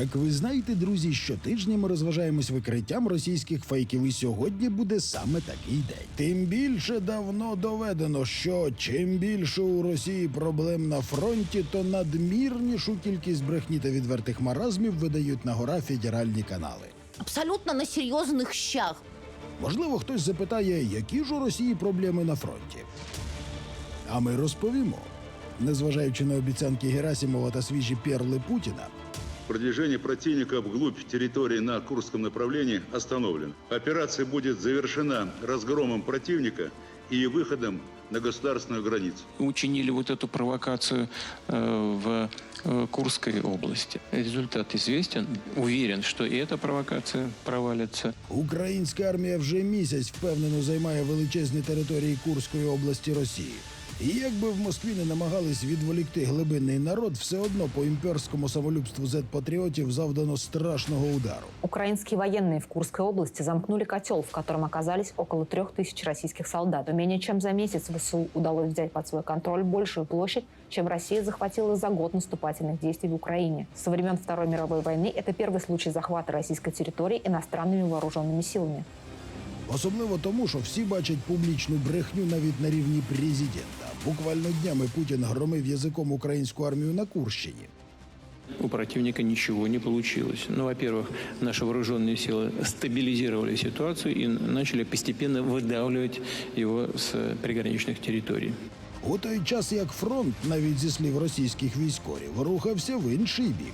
Як ви знаєте, друзі, щотижня ми розважаємось викриттям російських фейків, і сьогодні буде саме такий день. Тим більше давно доведено, що чим більше у Росії проблем на фронті, то надмірнішу кількість брехні та відвертих маразмів видають на гора федеральні канали. Абсолютно на серйозних щах. Можливо, хтось запитає, які ж у Росії проблеми на фронті. А ми розповімо. Незважаючи на обіцянки Герасимова та свіжі перли Путіна, Продвижение противника вглубь территории на Курском направлении остановлено. Операция будет завершена разгромом противника и выходом на государственную границу. учинили вот эту провокацию э, в э, Курской области. Результат известен. Уверен, что и эта провокация провалится. українська армія вже місяць впевнено займає величезні території Курської області Росії. І якби в Москві не намагались відволікти глибинний народ, все одно по імперському самолюбству зет-патріотів завдано страшного удару. Украинские военные в Курской области замкнули котел, в котором оказались около трех тысяч российских солдат. Менее чем за месяц ВСУ удалось взять под свой контроль большую площадь, чем Россия захватила за год наступательных действий в Украине. Со времен Второй мировой войны это первый случай захвата российской территории иностранными вооруженными силами. Особливо тому, що всі бачать публічну брехню навіть на рівні президента. Буквально днями Путін громив язиком українську армію на Курщині. У противника ничего не получилось. Ну, во-первых, наши вооруженные силы стабилизировали ситуацию и начали постепенно выдавливать его с приграничных территорий. У той час як фронт, навіть зі слів російських військових, рухався в інший бік.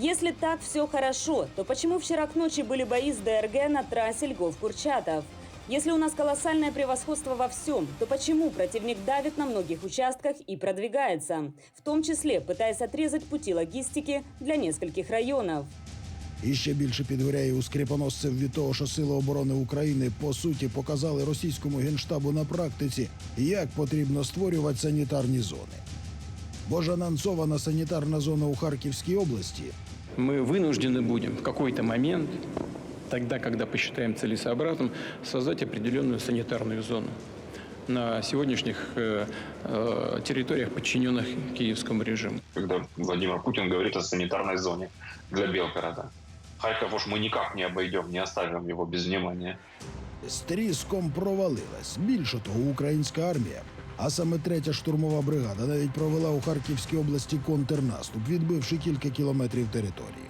Если так все хорошо, то почему вчера к ночи были бои с ДРГ на трассе Львов-Курчатов? Если у нас колоссальное превосходство во всем, то почему противник давит на многих участках и продвигается, в том числе пытаясь отрезать пути логистики для нескольких районов? І ще більше підгоряє у скріпоносців від того, що Сили оборони України по суті показали російському генштабу на практиці, як потрібно створювати санітарні зони. Бо ж анонсована санітарна зона у Харківській області Мы вынуждены будем в какой-то момент, тогда, когда посчитаем целесообразным, создать определенную санитарную зону на сегодняшних э, э, территориях, подчиненных киевскому режиму. когда Владимир Путин говорит о санитарной зоне для Белгорода. Харьков уж мы никак не обойдем, не оставим его без внимания. з тріском провалилась. Більше того, українська армія, а саме третя штурмова бригада, навіть провела у Харківській області контрнаступ, відбивши кілька кілометрів території.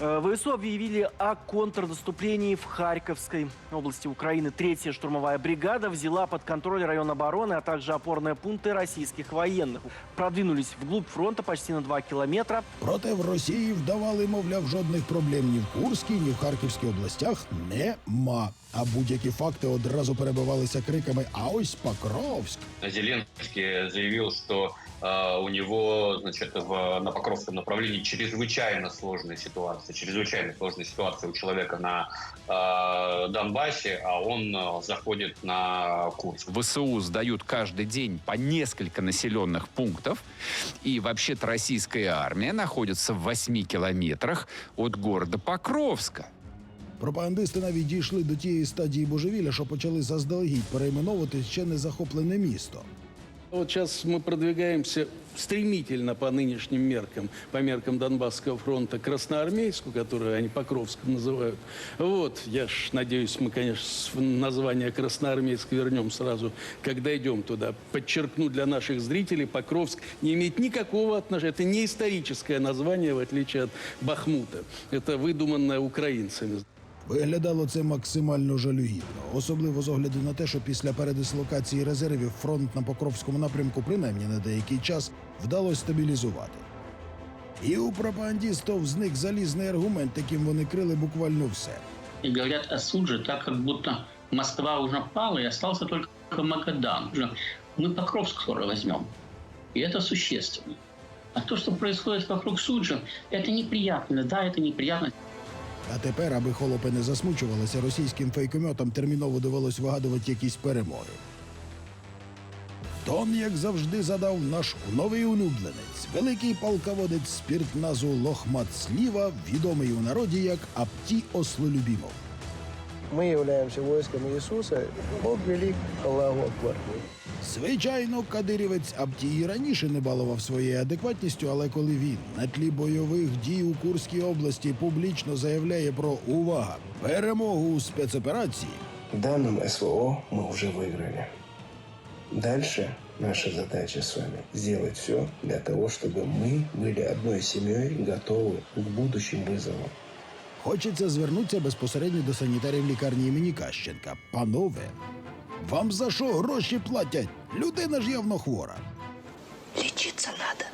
Э, ВСУ объявили о контрнаступлении в Харьковской области Украины. Третья штурмовая бригада взяла под контроль район обороны, а также опорные пункты российских военных. Продвинулись вглубь фронта почти на 2 километра. Проте в Росії вдавали, мовляв, жодних проблем ні в Курській, ні в Харківській областях нема. А будь-які факти одразу перебивалися криками А ось Покровськ. Зеленский заявил, что э, у него, значит, в, на Покровском направлении чрезвычайно сложная ситуация, чрезвычайно сложная ситуация у человека на э, Донбассе, а он э, заходит на Курск. ВСУ сдают каждый день по несколько населенных пунктов. И вообще-то российская армия находится в 8 километрах от города Покровска. Пропагандисти навіть дійшли до тієї стадії божевілля, що почали заздалегідь перейменовувати ще не захоплене місто. Вот сейчас мы продвигаемся стремительно по нынешним меркам, по меркам Донбасского фронта, к Красноармейску, которую они Покровском называют. Вот, я ж надеюсь, мы, конечно, с- название Красноармейск вернем сразу, когда идем туда. Подчеркну для наших зрителей, Покровск не имеет никакого отношения. Это не историческое название, в отличие от Бахмута. Это выдуманное украинцами. Виглядало це максимально жалюгідно, особливо з огляду на те, що після передислокації резервів фронт на Покровському напрямку, принаймні на деякий час, вдалося стабілізувати. І у пропагандістів зник залізний аргумент, яким вони крили буквально все. и говорят о Судже так, как будто Москва уже пала и остался только Магадан. Уже Мы Покровск скоро возьмем. И это существенно. А то, что происходит вокруг Суджи, это неприятно. Да, это неприятно. А тепер, аби холопи не засмучувалися, російським фейкометам терміново довелось вигадувати якісь перемоги. Тон, як завжди, задав наш новий улюбленець, великий полководець спіртназу Лохмат Сліва, відомий у народі як Апті Ослолюбімов. Мы являемся войском Иисуса. Бог велик, Аллаху Акбар. Звичайно, кадирівець Абтій і раніше не балував своєю адекватністю, але коли він на тлі бойових дій у Курській області публічно заявляє про увага перемогу у спецоперації, В данном СВО мы уже выиграли. Дальше наша задача с вами сделать все для того, чтобы мы были одной семьей, готовы к будущим вызовам. хочеться звернутися безпосередньо до санітарів лікарні імені Кащенка. Панове, вам за що гроші платять? Людина ж явно хвора. Лечиться надо.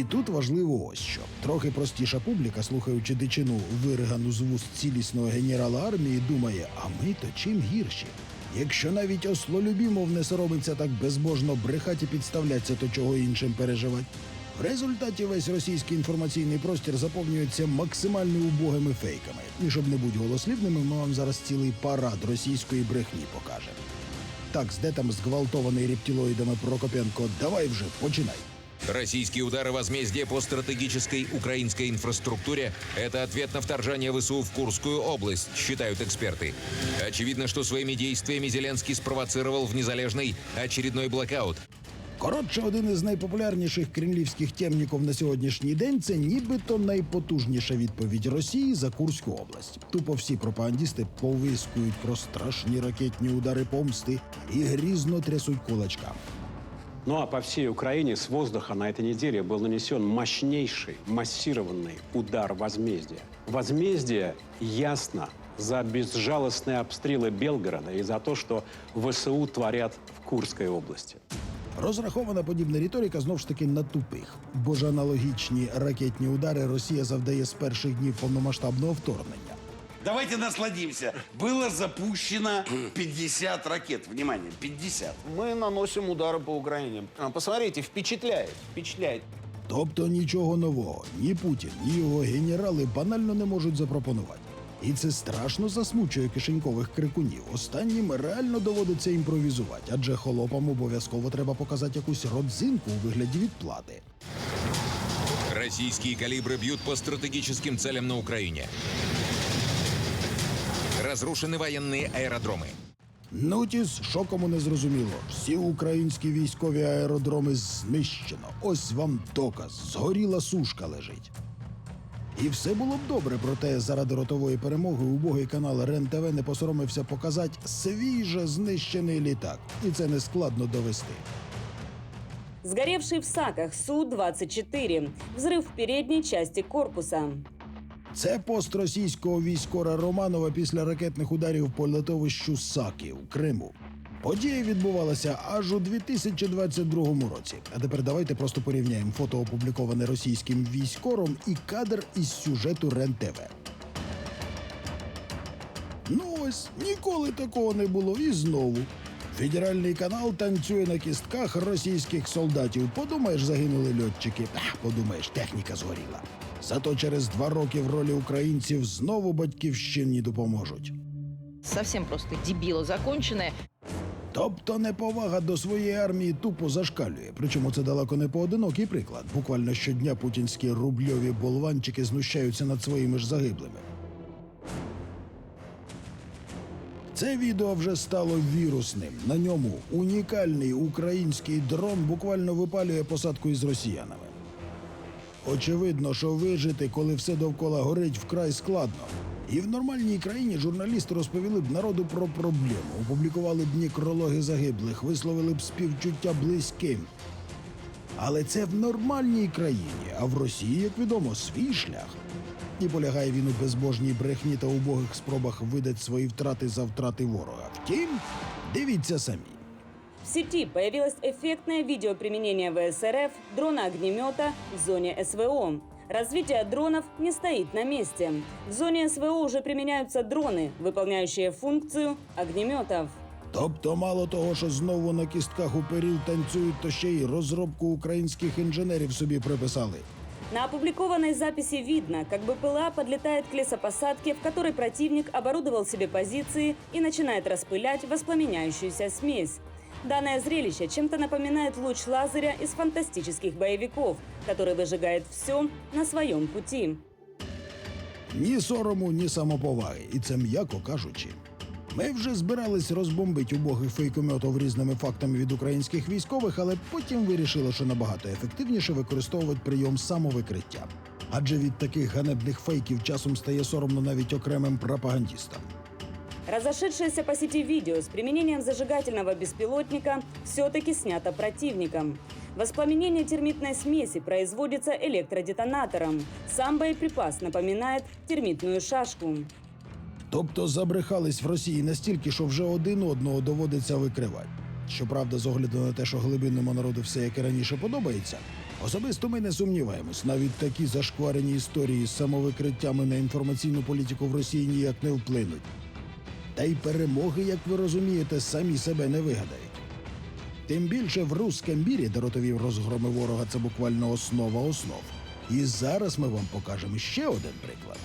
І тут важливо ось що. Трохи простіша публіка, слухаючи дичину виригану з вуст цілісного генерала армії, думає, а ми то чим гірші? Якщо навіть ослолюбімов не соромиться так безбожно брехать і підставляться, то чого іншим переживать? В результаті весь російський інформаційний простір заповнюється максимально убогими фейками. І щоб не бути голослівними, ми вам зараз цілий парад російської брехні покажемо. Так, де там зґвалтований рептилоїдами Прокопенко, давай вже починай. Российские удары возмездия по стратегической украинской инфраструктуре – это ответ на вторжение ВСУ в Курскую область, считают эксперты. Очевидно, что своими действиями Зеленский спровоцировал в Незалежный очередной блокаут. Коротше, один із найпопулярніших кремлівських темніків на сьогоднішній день це нібито найпотужніша відповідь Росії за Курську область. Тупо всі пропагандісти повискують про страшні ракетні удари помсти і грізно трясуть кулачками. Ну а по всей Украине с воздуха на этой неделе был нанесен мощнейший, массированный удар возмездия. Возмездие ясно за безжалостные обстрелы Белгорода и за то, что ВСУ творят в Курской области. Розрахована подібна риторика знов ж таки на тупих, бо ж аналогічні ракетні удари Росія завдає з перших днів повномасштабного вторгнення. Давайте насладимся. Было запущено 50 ракет. Внимание, 50. Мы наносим удары по Украине. А, Посмотрите, впечатляет, впечатляет. Тобто нічого нового ні Путін, ні його генерали банально не можуть запропонувати. І це страшно засмучує кишенькових крикунів. Останнім реально доводиться імпровізувати, адже холопам обов'язково треба показати якусь родзинку у вигляді відплати. Российские калибры бьют по стратегическим целям на Украине. Разрушены военные аэродромы. Ну тіс, що кому не зрозуміло. Всі українські військові аеродроми знищено. Ось вам доказ. Згоріла сушка лежить. І все було б добре, проте заради ротової перемоги убогий канал РЕН-ТВ не посоромився показати свіже знищений літак. І це не складно довести. Сгоревший в Саках Су-24. Взрыв в передней части корпуса. Це пост російського військора Романова після ракетних ударів по литовищу Саки у Криму. Подія відбувалася аж у 2022 році. А тепер давайте просто порівняємо фото, опубліковане російським військором, і кадр із сюжету РЕН-ТВ. Ну ось ніколи такого не було. І знову. Федеральний канал танцює на кістках російських солдатів. Подумаєш, загинули льотчики. А, подумаєш, техніка згоріла. Зато через два роки в ролі українців знову батьківщині допоможуть. Совсем просто дебило законченное. Тобто неповага до своєї армії тупо зашкалює. Причому це далеко не поодинокий приклад. Буквально щодня путінські рубльові болванчики знущаються над своїми ж загиблими. Це відео вже стало вірусним. На ньому унікальний український дрон буквально випалює посадку із росіянами. Очевидно, що вижити, коли все довкола горить, вкрай складно. І в нормальній країні журналісти розповіли б народу про проблему, опублікували б некрологи загиблих, висловили б співчуття близьким. Але це в нормальній країні, а в Росії, як відомо, свій шлях. І полягає він у безбожній брехні та убогих спробах видати свої втрати за втрати ворога. Втім, дивіться самі. В сети появилось эффектное видео применения ВСРФ дрона-огнемета в зоне СВО. Развитие дронов не стоит на месте. В зоне СВО уже применяются дроны, выполняющие функцию огнеметов. Тобто, мало того, що знову на кістках у періл танцюють, то ще й розробку українських інженерів собі приписали. На опубликованной записи видно, как БПЛА подлетает к лесопосадке, в которой противник оборудовал себе позиции и начинает распылять воспламеняющуюся смесь. Данное зрелище чем-то напоминает луч лазеря из фантастических боевиков, который выжигает все на своем пути. Ні сорому, ні самоповаги. І це м'яко кажучи. Ми вже збирались розбомбити убогих фейкометів різними фактами від українських військових, але потім вирішили, що набагато ефективніше використовувати прийом самовикриття. Адже від таких ганебних фейків часом стає соромно навіть окремим пропагандістам. Разошедшееся по сети видео с применением зажигательного беспилотника все-таки снято противником. Воспламенение термитной смеси производится электродетонатором. Сам боеприпас напоминает термитную шашку. Тобто забрехались в Росії настільки, що вже один одного доводиться викривати. Щоправда, з огляду на те, що глибинному народу все як і раніше подобається, особисто ми не сумніваємось, навіть такі зашкварені історії з самовикриттями на інформаційну політику в Росії ніяк не вплинуть. Та й перемоги, як ви розумієте, самі себе не вигадають. Тим більше в русском мірі, де ротові розгроми ворога це буквально основа основ. І зараз ми вам покажемо ще один приклад.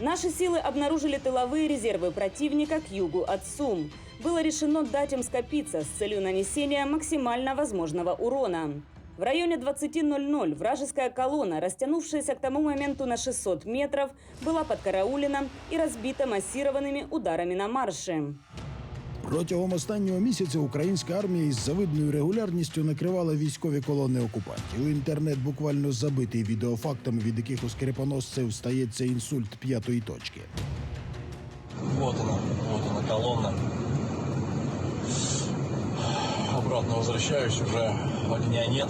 Наши силы обнаружили тыловые резервы противника к югу от Сум. Было решено дать им скопиться с целью нанесения максимально возможного урона. В районе 20.00 вражеская колонна, растянувшаяся к тому моменту на 600 метров, была подкараулена и разбита массированными ударами на марше. Протягом останнього місяця українська армія із завидною регулярністю накривала військові колони окупантів. Інтернет буквально забитий відеофактами, від яких у скрипоносців стається інсульт п'ятої точки. Вот она, вот она колонна. Обратно возвращаюсь, уже огня нет.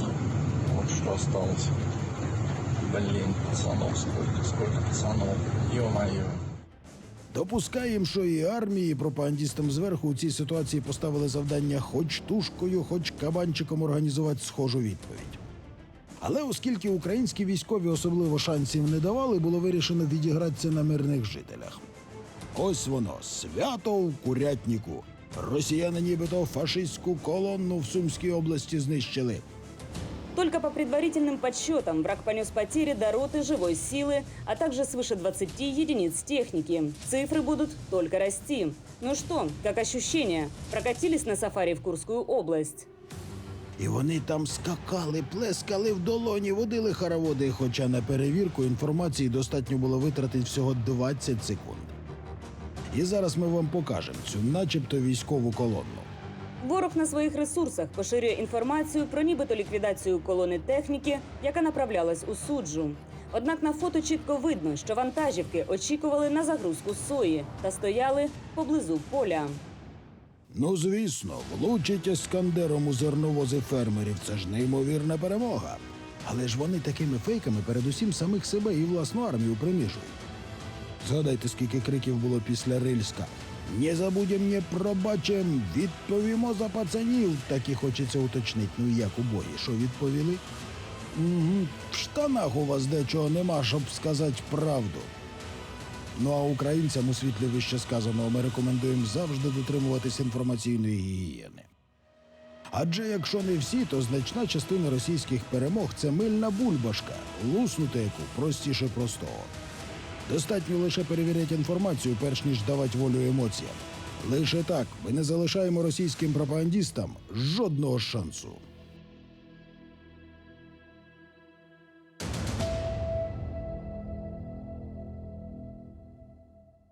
Вот что осталось. Блин, пацанов, сколько, сколько пацанов. Ё-моё. Допускаємо, що і армії, і пропагандістам зверху у цій ситуації поставили завдання хоч тушкою, хоч кабанчиком організувати схожу відповідь. Але оскільки українські військові особливо шансів не давали, було вирішено відігратися на мирних жителях. Ось воно свято у курятніку. Росіяни нібито фашистську колонну в Сумській області знищили. Только по предварительным подсчетам враг понес потери до роты живой силы, а также свыше 20 единиц техники. Цифры будут только расти. Ну что, как ощущения? Прокатились на сафари в Курскую область? І вони там скакали, плескали в долоні, водили хороводи, хоча на перевірку інформації достатньо було витратити всього 20 секунд. І зараз ми вам покажемо цю начебто військову колонну. Ворог на своїх ресурсах поширює інформацію про нібито ліквідацію колони техніки, яка направлялась у суджу. Однак на фото чітко видно, що вантажівки очікували на загрузку сої та стояли поблизу поля. Ну, звісно, влучить ескандером у зерновози фермерів це ж неймовірна перемога. Але ж вони такими фейками передусім самих себе і власну армію принижують. Згадайте, скільки криків було після Рильська. Не забудем, не пробачим, відповімо за пацанів. Так і хочеться уточнити. Ну як у бої, що відповіли? Угу. В штанах у вас дечого нема, щоб сказати правду. Ну а українцям у світлі вище сказаного ми рекомендуємо завжди дотримуватись інформаційної гігієни. Адже якщо не всі, то значна частина російських перемог це мильна бульбашка, луснути яку простіше простого. Достатньо лише перевіряти інформацію, перш ніж давати волю емоціям. Лише так ми не залишаємо російським пропагандістам жодного шансу.